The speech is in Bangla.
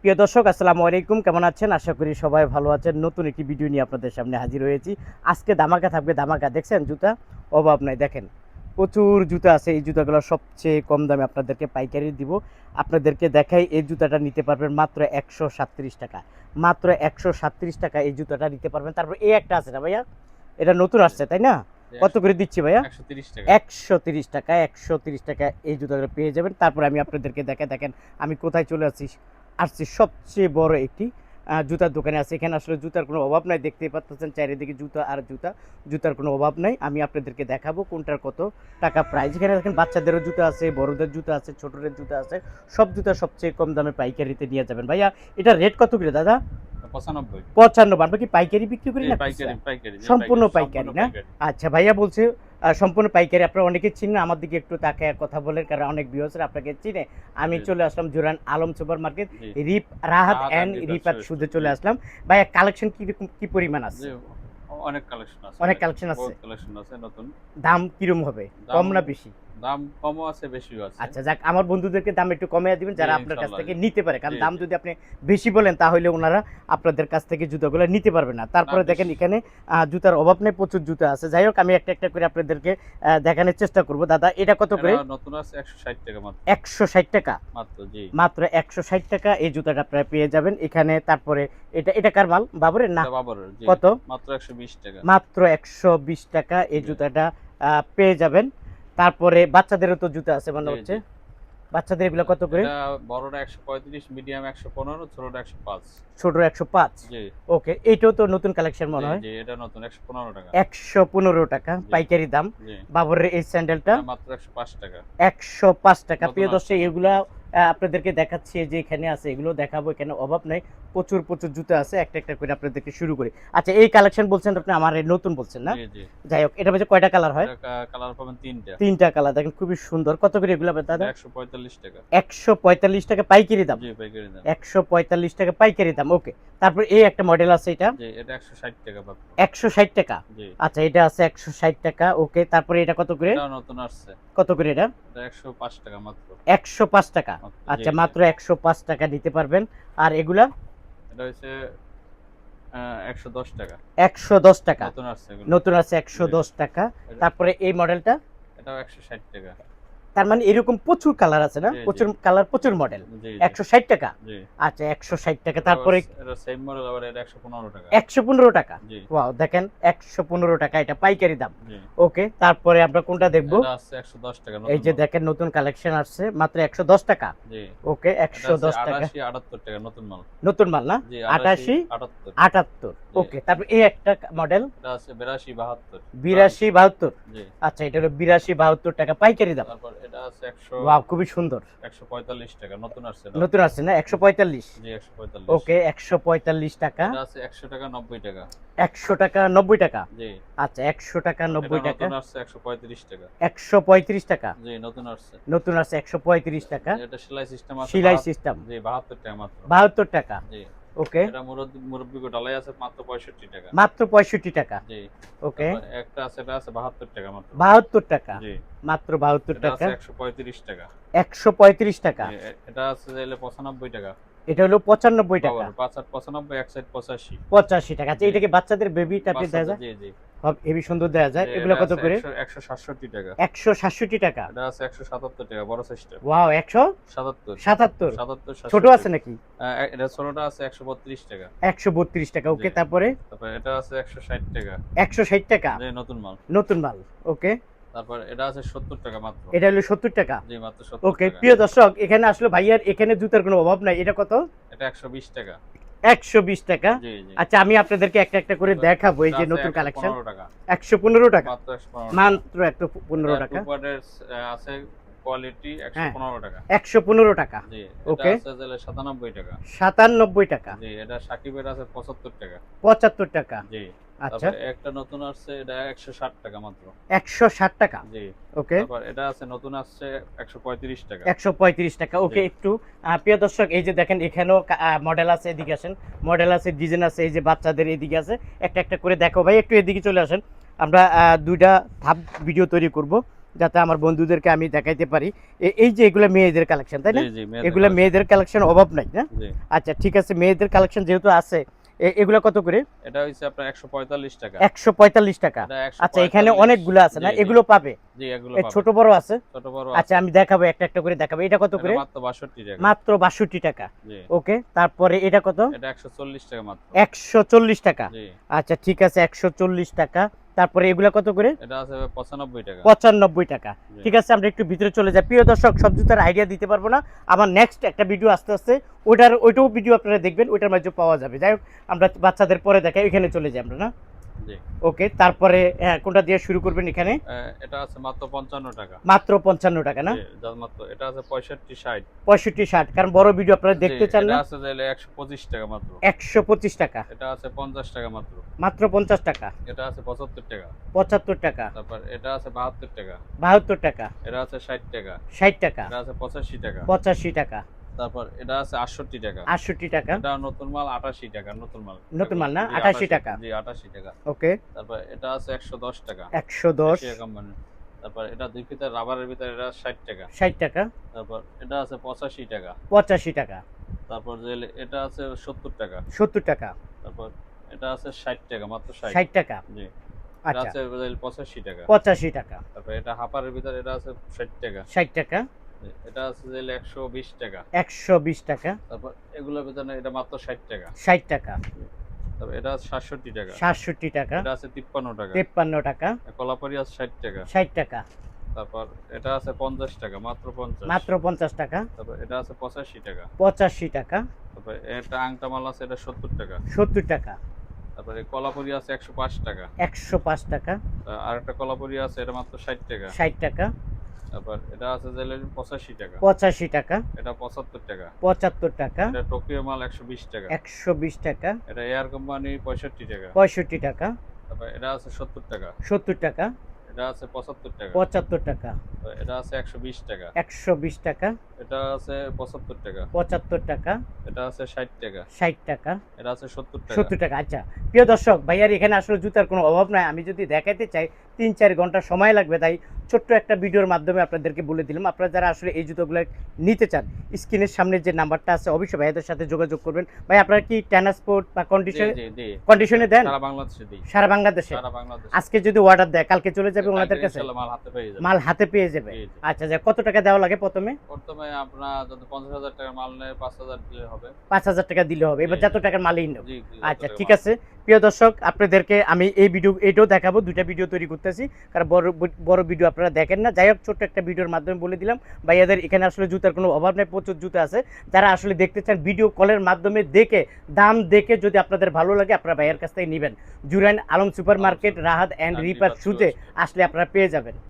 প্রিয় দর্শক আসসালামু আলাইকুম। কেমন আছেন? আশা করি সবাই ভালো আছেন। নতুন একটি ভিডিও নিয়ে আপনাদের সামনে হাজির হয়েছি। আজকে ধামাকা থাকবে ধামাকা দেখছেন জুতা? অভাব নাই দেখেন। প্রচুর জুতা আছে। এই জুতাগুলো সবচেয়ে কম দামে আপনাদেরকে পাইকারি দিব। আপনাদেরকে দেখাই এই জুতাটা নিতে পারবেন মাত্র একশো সাতত্রিশ টাকা। মাত্র একশো সাতত্রিশ টাকা এই জুতাটা নিতে পারবেন। তারপর এই একটা আছে না ভাইয়া? এটা নতুন আসছে তাই না? কত করে দিচ্ছি ভাইয়া? একশো তিরিশ টাকা। একশো তিরিশ টাকা একশো তিরিশ টাকা এই জুতাগুলো পেয়ে যাবেন। তারপর আমি আপনাদেরকে দেখা দেখেন আমি কোথায় চলে আসছি। আসছি, সবচেয়ে বড় একটি জুতার দোকানে আছে। এখানে আসলে জুতার কোনো অভাব নাই, দেখতেই পাচ্ছেন চারিদিকে জুতা আর জুতা। জুতার কোনো অভাব নাই, আমি আপনাদেরকে দেখাবো কোনটার কত টাকা প্রাইস এখানে দেখেন বাচ্চাদেরও জুতা আছে, বড়দের জুতা আছে, ছোটদের জুতা আছে। সব জুতা সবচেয়ে কম দামে পাইকারিতে নিয়ে যাবেন। ভাইয়া, এটা রেট কত করে, দাদা? পঁচানব্বই। পঁচান্ন আমরা কি পাইকারি বিক্রি করি না? সম্পূর্ণ পাইকারি, না? আচ্ছা ভাইয়া বলছে সম্পূর্ণ পাইকারি আপনারা অনেকে চিনেন আমার দিকে একটু তাকায় কথা বলেন কারণ অনেক আপনাকে চিনে। আমি চলে আসলাম জুরান আলম সুপার মার্কেট রিপ রাহাত অ্যান্ড রিপাত সুদে চলে আসলাম। ভাইয়া কালেকশন কীরকম কি পরিমাণ আছে? অনেক কালেকশন আছে অনেক collection আছে? কালেকশন আছে নতুন। দাম কিরম হবে? কম না বেশি? দাম কমও আছে বেশিও আছে। আচ্ছা যাক আমার বন্ধুদেরকে দাম একটু কমিয়ে দিবেন যারা আপনার কাছ থেকে। নিতে পারে কারণ দাম যদি আপনি বেশি বলেন তাহলে ওনারা আপনাদের কাছ থেকে জুতাগুলো নিতে পারবে না। তারপরে দেখেন এখানে জুতার অভাব নেই প্রচুর জুতা আছে। যাই হোক আমি একটা একটা করে আপনাদেরকে দেখানোর চেষ্টা করব। দাদা এটা কত করে? নতুন আছে একশো ষাট টাকা মাত্র। একশো ষাট টাকা? মাত্র জি। মাত্র একশো ষাট টাকা এই জুতাটা আপনারা পেয়ে যাবেন। এখানে তারপরে এটা এটা কার মাল? বাবরের? না? বাবরের কত? মাত্র একশো বিশ টাকা। মাত্র একশো বিশ টাকা এই জুতাটা আহ, পেয়ে যাবেন। তারপরে বাচ্চাদেরও তো জুতা আছে মানে হচ্ছে। বাচ্চাদের এগুলো কত করে? বড়টা একশো পঁয়ত্রিশ মিডিয়াম একশো পনেরো ছোটটা একশো পাঁচ। ছোট একশো পাঁচ? জি। ওকে এটাও তো নতুন কালেকশন মনে হয়? জি এটা নতুন একশো পনেরো টাকা। একশো পনেরো টাকা পাইকারি দাম। বাবরের এই স্যান্ডেলটা? মাত্র একশো পাঁচ টাকা। একশো পাঁচ টাকা। নতুন প্রিয় দর্শক এগুলা আপনাদেরকে দেখাচ্ছি যে এখানে আছে এগুলো দেখাবো এখানে অভাব নাই। প্রচুর প্রচুর জুতো আছে একটা একটা করে আপনাদেরকে শুরু করি। আচ্ছা এই কালেকশন বলছেন আপনি আমার নতুন বলছেন না? যাই হোক এটা মধ্যে কয়টা কালার হয়? কালার পাবেন তিনটা। তিনটা কালার দেখেন খুবই সুন্দর। কত করে এগুলো দাদা? একশো পঁয়তাল্লিশ টাকা। একশো পঁয়তাল্লিশ টাকা পাইকারি দাম? জি পাইকারি দাম। একশো পঁয়তাল্লিশ টাকা পাইকারি দাম ওকে। তারপর এই একটা মডেল আছে এটা? জি এটা একশো ষাট টাকা মাত্র একশো ষাট টাকা? জি। আচ্ছা এটা আছে একশো ষাট টাকা ওকে। তারপরে এটা কত করে? এটা নতুন আসছে। কত করে এটা? এটা একশো পাঁচ টাকা মাত্র। একশো পাঁচ টাকা। মাত্র। আচ্ছা মাত্র একশো পাঁচ টাকা নিতে পারবেন। আর এগুলা? এটা হচ্ছে একশো দশ টাকা। একশো দশ টাকা। নতুন আছে একশো দশ টাকা। তারপরে এই মডেলটা? এটাও একশো ষাট টাকা। তার মানে এরকম প্রচুর কালার আছে না। প্রচুর কালার প্রচুর মডেল একশো ষাট টাকা? আচ্ছা একশো ষাট টাকা। তারপরে একশো পনেরো টাকা। ওয়াও দেখেন একশো পনেরো টাকা এটা পাইকারি দাম। ওকে তারপরে আমরা কোনটা দেখব? একশো দশ টাকা এই যে দেখেন নতুন কালেকশন আসছে মাত্র একশো দশ টাকা। ওকে একশো দশ টাকা। নতুন মাল নতুন মাল না? আটাশি আটাত্তর। ওকে তারপর এই একটা মডেল বিরাশি বাহাত্তর। বিরাশি বাহাত্তর। আচ্ছা এটা হলো বিরাশি বাহাত্তর টাকা পাইকারি দাম। এটা আছে একশো ওয়াও খুবই সুন্দর। একশো পঁয়তাল্লিশ টাকা নতুন আসছে আসছে না জি ওকে টাকা। এটা আছে টাকা নব্বই টাকা। একশো টাকা নব্বই টাকা? জি। আচ্ছা একশো টাকা নব্বই এটা টাকা। নতুন আসছে টাকা। একশো পঁয়ত্রিশ টাকা? জি নতুন আসছে। নতুন আছে একশো পঁয়ত্রিশ টাকা। এটা সেলাই সিস্টেম আছে সিলাই সিস্টেম জি বাহাত্তর টাকা মাত্র। বাহাত্তর টাকা। জি। ওকে এটা মুরব্বি ডালাই আছে মাত্র পঁয়ষট্টি টাকা। মাত্র পঁয়ষট্টি টাকা। জি। ওকে একটা আছে এটা আছে বাহাত্তর টাকা মাত্র। বাহাত্তর টাকা। জি। মাত্র বাহাত্তর এটা টাকা। আছে একশো পঁয়ত্রিশ টাকা। একশো পঁয়ত্রিশ টাকা। এটা আছে তাহলে পঁচানব্বই টাকা। এটা হলো পঁচানব্বই টাকা। বাবার, পাঁচ আট পঁচানব্বই এক সাইড পঁচাশি। পঁচাশি টাকা। আচ্ছা এটাকে বাচ্চাদের বেবি টাইপের দেওয়া যায় জি জি। হেভি সুন্দর দেওয়া যায়। এগুলো কত করে? টাকা। টাকা। এটা আছে টাকা বড় সাইজটা ওয়াও একশো সাতাত্তর। সাতাত্তর? সাতাত্তর ছোট আছে নাকি? এটা ছোটটা আছে একশো বত্রিশ টাকা। একশো বত্রিশ টাকা ওকে তারপরে? তারপর এটা আছে একশো ষাট টাকা। একশো ষাট টাকা? যে নতুন মাল। নতুন মাল ওকে। তারপর এটা আছে সত্তর টাকা মাত্র। এটা হলো সত্তর টাকা? জি মাত্র ওকে প্রিয় দর্শক এখানে আসলে ভাইয়ার এখানে জুতার কোনো অভাব নাই। এটা কত? এটা একশো বিশ টাকা। একশো বিশ টাকা। আচ্ছা আমি আপনাদেরকে একটা একটা করে দেখাবো এই যে নতুন কালেকশন একশো পনেরো টাকা। মাত্র একশো পনেরো টাকা। আছে কোয়ালিটি একশো হ্যাঁ। পনেরো টাকা। একশো পনেরো টাকা। জি ওকে। এটা আছে তাহলে সাতানব্বই টাকা। সাতানব্বই টাকা। জি এটা সাকিবের আছে পঁচাত্তর টাকা। পঁচাত্তর টাকা। জি। আচ্ছা। একটা নতুন আসছে এটা একশো ষাট টাকা মাত্র। একশো ষাট টাকা? জি। ওকে তারপর এটা আছে নতুন আসছে একশো পঁয়ত্রিশ টাকা। একশো পঁয়ত্রিশ টাকা। ওকে একটু প্রিয় দর্শক এই যে দেখেন এখানেও মডেল আছে এদিকে আসেন। মডেল আছে ডিজাইন আছে এই যে বাচ্চাদের এদিকে আছে। একটা একটা করে দেখো ভাই একটু এদিকে চলে আসেন। আমরা দুইটা ধাপ ভিডিও তৈরি করব যাতে আমার বন্ধুদেরকে আমি দেখাইতে পারি। এই যে এগুলো মেয়েদের কালেকশন তাই না? এগুলো মেয়েদের কালেকশন অভাব নাই না? আচ্ছা ঠিক আছে মেয়েদের কালেকশন যেহেতু আছে এগুলো কত করে? এটা হইছে আপনার একশো পঁয়তাল্লিশ টাকা। একশো পঁয়তাল্লিশ টাকা। আচ্ছা এখানে অনেকগুলো আছে না। এগুলো পাবে? জি এগুলো পাবে। ছোট বড় আছে? ছোট বড় আচ্ছা আমি দেখাবো একটা একটা করে দেখাবো। এটা কত করে? মাত্র 62 টাকা। মাত্র বাষট্টি টাকা। ওকে তারপরে এটা কত? এটা 140 টাকা মাত্র। একশো চল্লিশ টাকা। জি। আচ্ছা ঠিক আছে একশো চল্লিশ টাকা। তারপরে এগুলা কত করে? এটা আছে 95 টাকা। পঁচানব্বই টাকা। ঠিক আছে আমরা একটু ভিতরে চলে যাই। প্রিয় দর্শক সব জুতার আইডিয়া দিতে পারব না। আমার নেক্সট একটা ভিডিও আস্তে আস্তে ওইটার ওইটাও ভিডিও আপনারা দেখবেন ওইটার মাঝে পাওয়া যাবে। যাই হোক আমরা বাচ্চাদের পরে দেখাই এখানে চলে যাই আমরা না? ওকে তারপরে হ্যাঁ কোনটা দিয়ে শুরু করবেন এখানে? এটা আছে মাত্র 55 টাকা। মাত্র পঞ্চান্ন টাকা না? মাত্র এটা আছে 65 60 পঁয়ষট্টি ষাট কারণ বড় ভিডিও আপনারা দেখতে চান এটা আছে তাহলে 125 টাকা মাত্র। একশো পঁচিশ টাকা। এটা আছে 50 টাকা মাত্র। মাত্র পঞ্চাশ টাকা। এটা আছে 75 টাকা। পঁচাত্তর টাকা। তারপর এটা আছে 72 টাকা। বাহাত্তর টাকা। এটা আছে 60 টাকা। ষাট টাকা। এটা আছে 85 টাকা। পঁচাশি টাকা। তারপর এটা আছে 68 টাকা। আটষট্টি টাকা। এটা নতুন মাল 88 টাকা নতুন মাল। নতুন মাল না? 88 টাকা। জি 88 টাকা। ওকে। তারপর এটা আছে 110 টাকা। একশো দশ। এশিয়া কোম্পানি তারপর এটা দুই ফিতার রাবারের ভিতরে এটা 60 টাকা। ষাট টাকা। তারপর এটা আছে 85 টাকা। পঁচাশি টাকা। তারপর যে এটা আছে 70 টাকা। সত্তর টাকা। তারপর এটা আছে 60 টাকা মাত্র 60 ষাট টাকা। জি। আচ্ছা। আছে 85 টাকা। পঁচাশি টাকা। তারপর এটা হাপারের ভিতরে এটা আছে 60 টাকা। ষাট টাকা। জি, এটা আছে যে 120 টাকা। একশো বিশ টাকা। তারপর এগুলোর ভিতরে এটা মাত্র 60 টাকা। ষাট টাকা। তারপর এটা আছে 67 টাকা। সাতষট্টি টাকা। এটা আছে 53 টাকা। তেপ্পান্ন টাকা। কলাপারি আছে 60 টাকা। ষাট টাকা। তারপর এটা আছে 50 টাকা মাত্র 50 মাত্র পঞ্চাশ টাকা। তারপর এটা আছে 85 টাকা। পঁচাশি টাকা। তারপর এটা আংটা মাল আছে এটা 70 টাকা। সত্তর টাকা। তারপরে কলাপুরি আছে 105 টাকা। একশো পাঁচ টাকা। আর একটা কলাপুরি আছে এটা মাত্র 60 টাকা। ষাট টাকা। তারপর এটা আছে যে 85 টাকা। পঁচাশি টাকা। এটা 75 টাকা। পঁচাত্তর টাকা। এটা টোকিও মাল 120 টাকা। একশো বিশ টাকা। এটা এয়ার কোম্পানি 65 টাকা। পঁয়ষট্টি টাকা। তারপর এটা আছে 70 টাকা। সত্তর টাকা। এটা আছে 75 টাকা। পঁচাত্তর টাকা। তো এটা আছে 120 টাকা। একশো বিশ টাকা। এটা আছে 75 টাকা। পঁচাত্তর টাকা। এটা আছে 60 টাকা। ষাট টাকা। এটা আছে 70 টাকা। সত্তর টাকা আচ্ছা। প্রিয় দর্শক ভাইয়ার এখানে আসলে জুতার কোনো অভাব নাই। আমি যদি দেখাইতে চাই তিন চার ঘণ্টা সময় লাগবে তাই ছোট্ট একটা ভিডিওর মাধ্যমে আপনাদেরকে বলে দিলাম। আপনারা যারা আসলে এই জুতোগুলো নিতে চান স্ক্রিনের সামনে যে নাম্বারটা আছে অবশ্যই ভাইয়াদের সাথে যোগাযোগ করবেন। ভাই আপনারা কি ট্রান্সপোর্ট বা কন্ডিশন কন্ডিশনে দেন? সারা বাংলাদেশে দিই। সারা বাংলাদেশে? আজকে যদি অর্ডার দেয় কালকে চলে যাবে ওনাদের কাছে? মাল হাতে পেয়ে যাবে। জি। আচ্ছা। কত টাকা দেওয়া লাগে প্রথমে? প্রথমে আপনার যদি পঞ্চাশ হাজার টাকার মাল নেয় পাঁচ হাজার দিলে হবে। পাঁচ হাজার টাকা দিলে হবে। এবার যত টাকার মালই নেব। আচ্ছা ঠিক আছে। প্রিয় দর্শক আপনাদেরকে আমি এই ভিডিও এটাও দেখাবো। দুইটা ভিডিও তৈরি করতেছি। কারণ বড় বড় ভিডিও আপনারা দেখেন না। যাই হোক ছোট্ট একটা ভিডিওর মাধ্যমে বলে দিলাম। ভাইয়াদের এখানে আসলে জুতার কোনো অভাব নেই প্রচুর জুতা আছে। যারা আসলে দেখতে চান ভিডিও কলের মাধ্যমে দেখে দাম দেখে যদি আপনাদের ভালো লাগে আপনারা ভাইয়ের কাছ থেকে নেবেন। Jurain Alam super market Rahat and reaper রিপার শুতে আসলে আপনারা পেয়ে যাবেন।